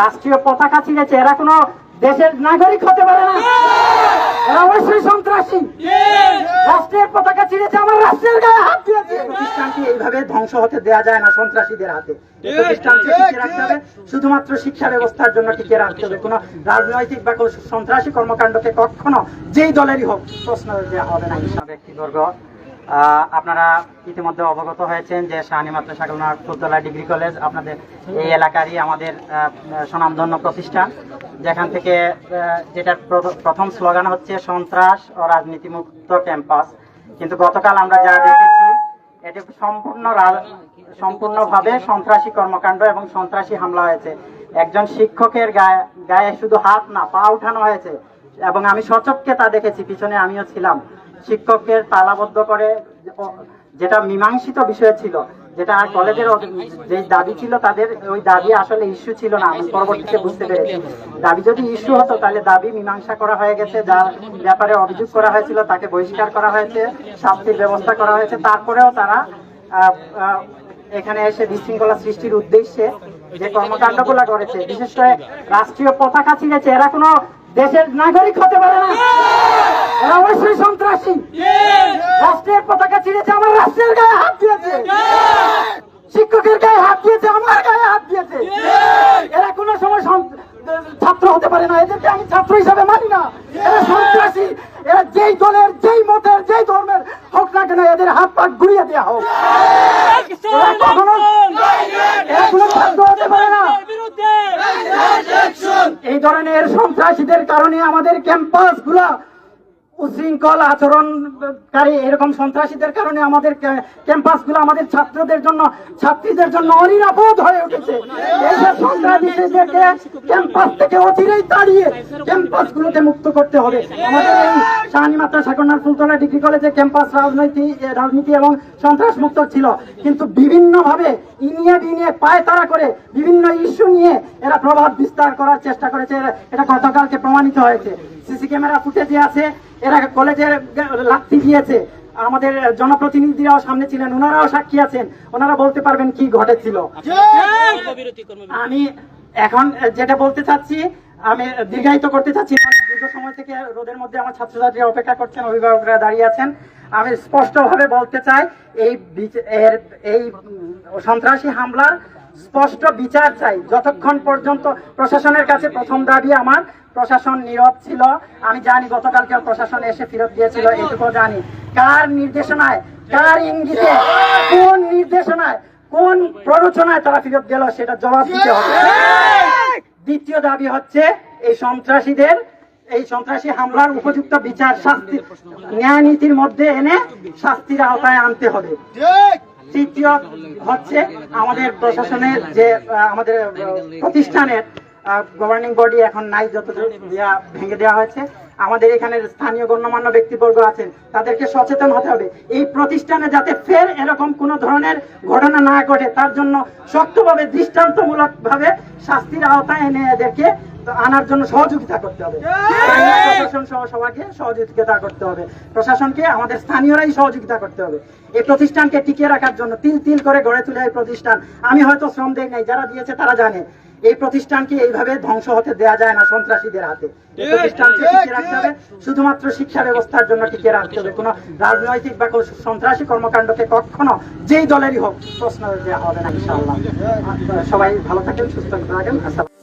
রাষ্ট্রীয় পতাকা ছিঁড়েছে। এরা কোনো দেশের নাগরিক হতে পারে না। এরা অবশ্যই সন্ত্রাসী। রাষ্ট্রের পতাকা ছিঁড়েছে আমার রাষ্ট্রের গায়ে হাত দিয়েছে। প্রতিষ্ঠানটি এইভাবে ধ্বংস হতে দেয়া যায় না সন্ত্রাসীদের হাতে। প্রতিষ্ঠানকে টিকিয়ে রাখতে হবে। শুধুমাত্র শিক্ষা ব্যবস্থার জন্য টিকিয়ে রাখতে হবে। কোনো রাজনৈতিক বা কোনো সন্ত্রাসী কর্মকাণ্ডকে কখনো যেই দলেরই হোক প্রশ্ন দেওয়া হবে না হিসাব ব্যক্তিবর্গ আহ, আপনারা ইতিমধ্যে অবগত হয়েছেন যে শাহানি মাত্র সাগরনাথ ফুলতলা ডিগ্রি কলেজ আপনাদের এই এলাকারই আমাদের স্বনামধন্য প্রতিষ্ঠান, যেখান থেকে যেটার প্রথম স্লোগান হচ্ছে সন্ত্রাস ও রাজনীতিমুক্ত ক্যাম্পাস। কিন্তু গতকাল আমরা যা দেখেছি, এটি সম্পূর্ণ সম্পূর্ণভাবে সন্ত্রাসী কর্মকাণ্ড এবং সন্ত্রাসী হামলা হয়েছে। একজন শিক্ষকের গায়ে গায়ে শুধু হাত না, পা উঠানো হয়েছে। এবং আমি সচক্ষে তা দেখেছি, পিছনে আমিও ছিলাম। শিক্ষককে তালাবদ্ধ করে, যেটা মীমাংসিত বিষয় ছিল, যেটা আর কলেজের যে দাবি ছিল তাদের, ওই দাবি আসলে ইস্যু ছিল না, আমি পরবর্তীতে বুঝতে পেরেছি। দাবি যদি ইস্যু হতো, তাহলে দাবি মীমাংসা করা হয়ে গেছে, যার ব্যাপারে অভিযোগ করা হয়েছিল, তাকে বহিষ্কার করা হয়েছে, শাস্তির ব্যবস্থা করা হয়েছে। তারপরেও তারা এখানে এসে বিশৃঙ্খলা সৃষ্টির উদ্দেশ্যে যে কর্মকাণ্ডগুলা করেছে, বিশেষ করে রাষ্ট্রীয় পতাকা ছিঁড়েছে, এরা কোনো দেশের নাগরিক হতে পারে না। অবশ্যই সন্ত্রাসী। রাষ্ট্রের পতাকা ছিঁড়েছে আমার রাষ্ট্রের গায়ে হাত দিয়েছে। শিক্ষকের গায়ে হাত দিয়েছে আমার গায়ে হাত দিয়েছে। এরা কোনো সময় ছাত্র হতে পারে না এদেরকে আমি ছাত্র হিসাবে মানি না। এরা সন্ত্রাসী। এরা যেই দলের যেই মতের যেই ধর্মের হোক না কেন এদের হাত পা ঘুরিয়ে দেওয়া হোক। এরা কখনো এরা কোনো ছাত্র হতে পারে না। এই ধরনের সন্ত্রাসীদের কারণে আমাদের ক্যাম্পাসগুলা উশৃঙ্খল আচরণকারী এরকম সন্ত্রাসীদের কারণে আমাদের ক্যাম্পাসগুলো আমাদের ছাত্রদের জন্য, ছাত্রীদের জন্য অনিরাপদ হয়ে উঠেছে। এইসব সন্ত্রাসীদেরকে ক্যাম্পাস থেকে অচিরেই তাড়িয়ে ক্যাম্পাস গুলোকে মুক্ত করতে হবে। আমাদের এই শাহানি সাকন্যার ফুলতলা ডিগ্রি কলেজে ক্যাম্পাস রাজনীতি রাজনীতি এবং সন্ত্রাস মুক্ত ছিল। কিন্তু বিভিন্ন ভাবে ইনিয়ে বিনিয়ে পায় তারা করে বিভিন্ন ইস্যু নিয়ে এরা প্রভাব বিস্তার করার চেষ্টা করেছে। এটা গতকালকে প্রমাণিত হয়েছে। সিসি ক্যামেরা ফুটেজে আছে। এরা কলেজের লাথি দিয়েছে আমাদের জনপ্রতিনিধিরাও সামনে ছিলেন ওনারাও সাক্ষী আছেন। ওনারা বলতে পারবেন কি ঘটেছিল। আমি এখন যেটা বলতে চাচ্ছি, আমি দীর্ঘায়িত করতে চাচ্ছি। দীর্ঘ সময় থেকে রোদের মধ্যে আমার ছাত্রছাত্রীরা অপেক্ষা করছেন, অভিভাবকরা দাঁড়িয়ে আছেন। আমি স্পষ্টভাবে বলতে চাই, এই এর এই সন্ত্রাসী হামলার স্পষ্ট বিচার চাই। যতক্ষণ পর্যন্ত প্রশাসনের কাছে প্রথম দাবি আমার, প্রশাসন নীরব ছিল। আমি জানি গতকালকে প্রশাসন এসে ফেরত দিয়েছিল এইটুকু জানি। কার নির্দেশনায়, কার ইঙ্গিতে, কোন নির্দেশনায়, কোন প্ররোচনায় তারা ফেরত গেল সেটা জবাব দিতে হবে। দ্বিতীয় দাবি হচ্ছে এই সন্ত্রাসীদের, এই সন্ত্রাসী হামলার উপযুক্ত বিচার শাস্তি ন্যায় নীতির মধ্যে এনে শাস্তির আওতায় আনতে হবে। তৃতীয় হচ্ছে আমাদের প্রশাসনের যে আমাদের প্রতিষ্ঠানের গভর্নিং বডি এখন নাই যত দেয়া ভেঙে দেওয়া হয়েছে। আমাদের এখানে স্থানীয় গণ্যমান্য ব্যক্তিবর্গ আছেন, তাদেরকে সচেতন হতে হবে। এই প্রতিষ্ঠানে যাতে ফের এরকম কোন ধরনের ঘটনা না ঘটে, তার জন্য শক্তভাবে দৃষ্টান্তমূলক ভাবে শাস্তির আওতায় এনে এদেরকে আনার জন্য সহযোগিতা করতে হবে। প্রশাসন সহ সবাইকে সহযোগিতা করতে হবে। প্রশাসনকে আমাদের স্থানীয়রাই সহযোগিতা করতে হবে। এই প্রতিষ্ঠানকে টিকিয়ে রাখার জন্য তিল তিল করে গড়ে তোলে এই প্রতিষ্ঠান আমি হয়তো শ্রম দেই নাই যারা দিয়েছে তারা জানে। এই প্রতিষ্ঠানকে এইভাবে ধ্বংস হতে দেয়া যায় না সন্ত্রাসীদের হাতে। প্রতিষ্ঠানকে টিকিয়ে রাখতে হবে। শুধুমাত্র শিক্ষা ব্যবস্থার জন্য টিকিয়ে রাখতে হবে। কোনো রাজনৈতিক বা কোনো সন্ত্রাসী কর্মকাণ্ডকে কখনো যেই দলেরই হোক প্রশ্ন দেওয়া হবে না ইনশাআল্লাহ। সবাই ভালো থাকেন সুস্থ থাকেন। আসসালাম